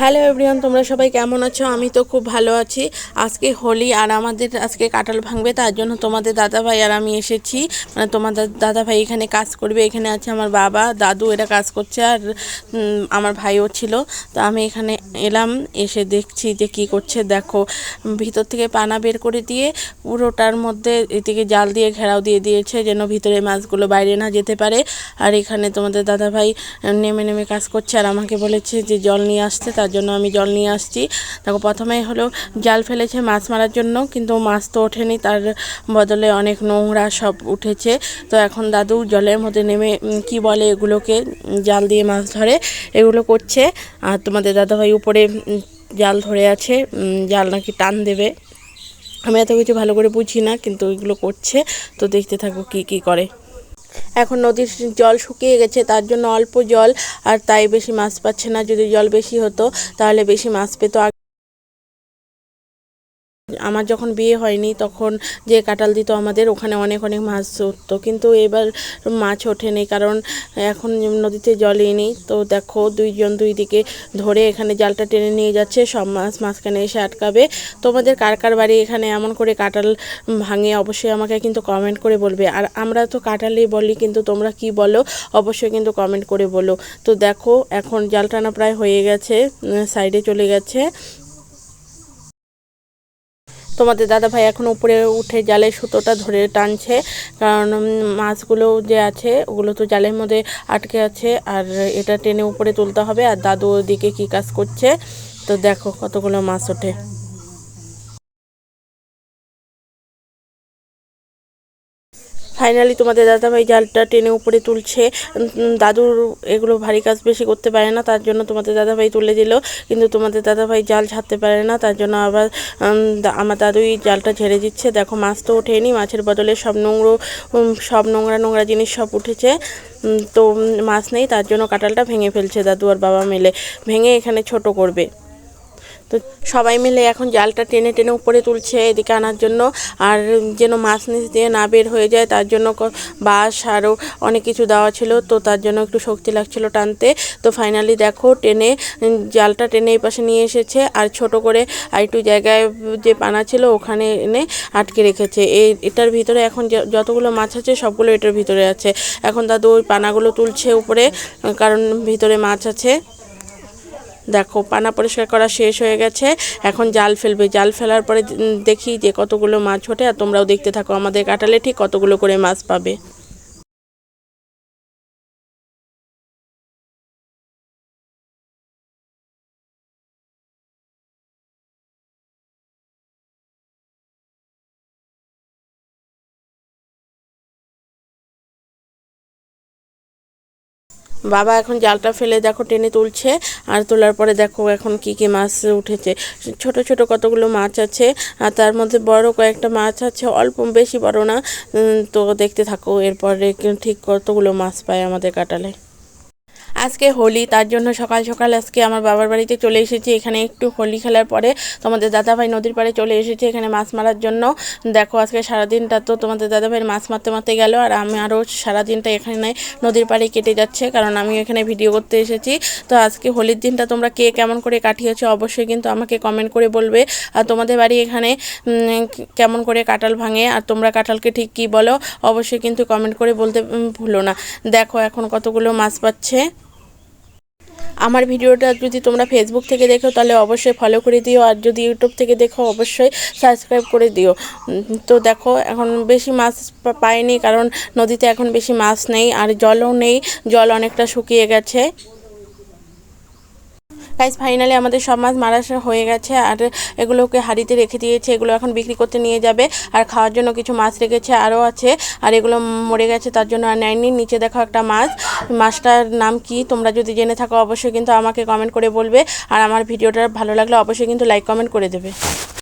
Hello everyone তোমরা সবাই কেমন আছো? আমি তো খুব ভালো আছি। আজকে হোলি আর আমাদের আজকে কাঁঠাল ভাঙবে, তার জন্য তোমাদের দাদা ভাই আর আমি এসেছি। মানে তোমাদের দাদা ভাই এখানে কাজ করবে, এখানে আছে আমার বাবা, দাদু, এরা কাজ করছে আর আমার ভাইও ছিল। তো আমি এখানে এলাম, এসে দেখছি যে কি করছে, দেখো। ভিতর থেকে পানা বের করে দিয়ে পুরোটার মধ্যে এদিকে জাল দিয়ে ঘেরাও দিয়ে দিয়েছে, যেন ভিতরে মাছগুলো বাইরে না যেতে পারে। আর এখানে তোমাদের দাদা ভাই নেমে নেমে কাজ করছে আর আমাকে বলেছে যে জল নিয়ে আসতে, তার জন্য আমি জল নিয়ে আসছি। দেখো, প্রথমেই হলো জাল ফেলেছে মাছ মারার জন্য, কিন্তু মাছ তো ওঠেনি, তার বদলে অনেক নোংরা সব উঠেছে। তো এখন দাদু জলের মধ্যে নেমে কি বলে এগুলোকে, জাল দিয়ে মাছ ধরে, এগুলো করছে। আর তোমাদের দাদাভাই উপরে জাল ধরে আছে জাল নাকি টান দেবে। আমি এত কিছু ভালো করে বুঝি না, কিন্তু এগুলো করছে। তো দেখতে থাকব কি কি করে। এখন নদীর জল শুকিয়ে গেছে, তার জন্য অল্প জল, আর তাই বেশি মাছ পাচ্ছে না। যদি জল বেশি হতো, তাহলে বেশি মাছ পেতো। আমার যখন বিয়ে হয়নি তখন যে কাটাল দিত আমাদের, ওখানে অনেক অনেক মাছ উঠতো। কিন্তু এবার মাছ ওঠেনি কারণ এখন নদীতে জলই নেই। তো দেখো দুইজন দুই দিকে ধরে এখানে জালটা টেনে নিয়ে যাচ্ছে, সব মাছ মাঝখানে এসে আটকাবে। তোমাদের কার কার বাড়ি এখানে এমন করে কাটাল ভাঙে অবশ্যই আমাকে কিন্তু কমেন্ট করে বলবে। আর আমরা তো কাটালই বলি, কিন্তু তোমরা কি বলো অবশ্যই কিন্তু কমেন্ট করে বলো। তো দেখো এখন জাল টানা প্রায় হয়ে গেছে সাইডে চলে গেছে। তোমাদের দাদা ভাই এখন উপরে উঠে জালে সুতোটা ধরে টানছে, কারণ মাছগুলো যে আছে, ওগুলো তো জালের মধ্যে আটকে আছে, আর এটা টেনে উপরে তুলতে হবে, আর দাদু ওদিকে কি কাজ করছে, তো দেখো কতগুলো মাছ ওঠে। ফাইনালি তোমাদের দাদাভাই জালটা টেনে উপরে তুলছে। দাদুর এগুলো ভারী কাজ বেশি করতে পারে না, তার জন্য তোমাদের দাদাভাই তুলে দিল। কিন্তু তোমাদের দাদাভাই জাল ছাড়তে পারে না, তার জন্য আবার আমার দাদুই জালটা ঝেড়ে দিচ্ছে। দেখো মাছ তো ওঠেনি, মাছের বদলে সব নোংরো সব নোংরা নোংরা জিনিস সব উঠেছে। তো মাছ নেই, তার জন্য কাঁঠালটা ভেঙে ফেলছে দাদু আর বাবা মিলে। ভেঙে এখানে ছোট করবে। তো সবাই মিলে এখন জালটা টেনে টেনে উপরে তুলছে এদিকে আনার জন্য। আর যেন মাছ নিচ দিয়ে না বের হয়ে যায়, তার জন্য বাঁশ আরও অনেক কিছু দেওয়া ছিল, তো তার জন্য একটু শক্তি লাগছিল টানতে। তো ফাইনালি দেখো টেনে জালটা টেনে এই পাশে নিয়ে এসেছে। আর ছোট করে আর একটু জায়গায় যে পানা ছিল, ওখানে এনে আটকে রেখেছে। এই, এটার ভিতরে এখন যতগুলো মাছ আছে, সবগুলো এটার ভিতরে আছে। এখন দাদু ওই পানাগুলো তুলছে উপরে, কারণ ভিতরে মাছ আছে। দেখো, পানা পরিষ্কার করা শেষ হয়ে গেছে। এখন জাল ফেলবে। জাল ফেলার পরে দেখি যে কতগুলো মাছ ওঠে, আর তোমরাও দেখতে থাকো আমাদের কাটালে ঠিক কতগুলো করে মাছ পাবে। বাবা এখন জালটা ফেলে দেখো টেনে তুলছে, আর তোলার পরে দেখো এখন কি কি মাছ উঠেছে। ছোট ছোট কতগুলো মাছ আছে, আর তার মধ্যে বড় কয়েকটা মাছ আছে, অল্প বেশি বড় না। তো দেখতে থাকো, এরপরে ঠিক কতগুলো মাছ পায় আমাদের কাটালে আজকে হোলি, তার জন্য সকাল সকাল আজকে আমার বাবার বাড়িতে চলে এসেছি। এখানে একটু হোলি খেলার পরে তোমাদের দাদাভাই নদীর পাড়ে চলে এসেছে এখানে মাছ মারার জন্য। দেখো, আজকে সারাদিনটা তো তোমাদের দাদাভাইয়ের মাছ মারতে মারতে গেল আর আমি আরও সারাদিনটা এখানে নদীর পাড়ে কেটে যাচ্ছে কারণ আমি এখানে ভিডিও করতে এসেছি। তো আজকে হোলির দিনটা তোমরা কে কেমন করে কাটিয়েছো অবশ্যই কিন্তু আমাকে কমেন্ট করে বলবে। আর তোমাদের বাড়ি এখানে কেমন করে কাঁঠাল ভাঙে আর তোমরা কাঁঠালকে ঠিক কী বলো অবশ্যই কিন্তু কমেন্ট করে বলতে ভুলো না। দেখো, এখন কতগুলো মাছ পাচ্ছে। আমার ভিডিওটা যদি তোমরা ফেসবুক থেকে দেখো, তাহলে অবশ্যই ফলো করে দিও। আর যদি ইউটিউব থেকে দেখো, অবশ্যই সাবস্ক্রাইব করে দিও। তো দেখো, এখন বেশি মাছ পাইনি কারণ নদীতে এখন বেশি মাছ নেই আর জলও নেই। জল অনেকটা শুকিয়ে গেছে। গাইজ ফাইনালি আমাদের সব মাছ মারাসা হয়ে গেছে আর এগুলোকে হাড়িতে রেখে দিয়েছে, এগুলো এখন বিক্রি করতে নিয়ে যাবে আর খাওয়ার জন্য কিছু মাছ রেখেছে আরও আছে আর এগুলো মরে গেছে তার জন্য আর নেয়নি। নিচে দেখো একটা মাছ, মাছটার নাম কি তোমরা যদি জেনে থাকো অবশ্যই কিন্তু আমাকে কমেন্ট করে বলবে আর আমার ভিডিওটা ভালো লাগলে অবশ্যই কিন্তু লাইক কমেন্ট করে দেবে।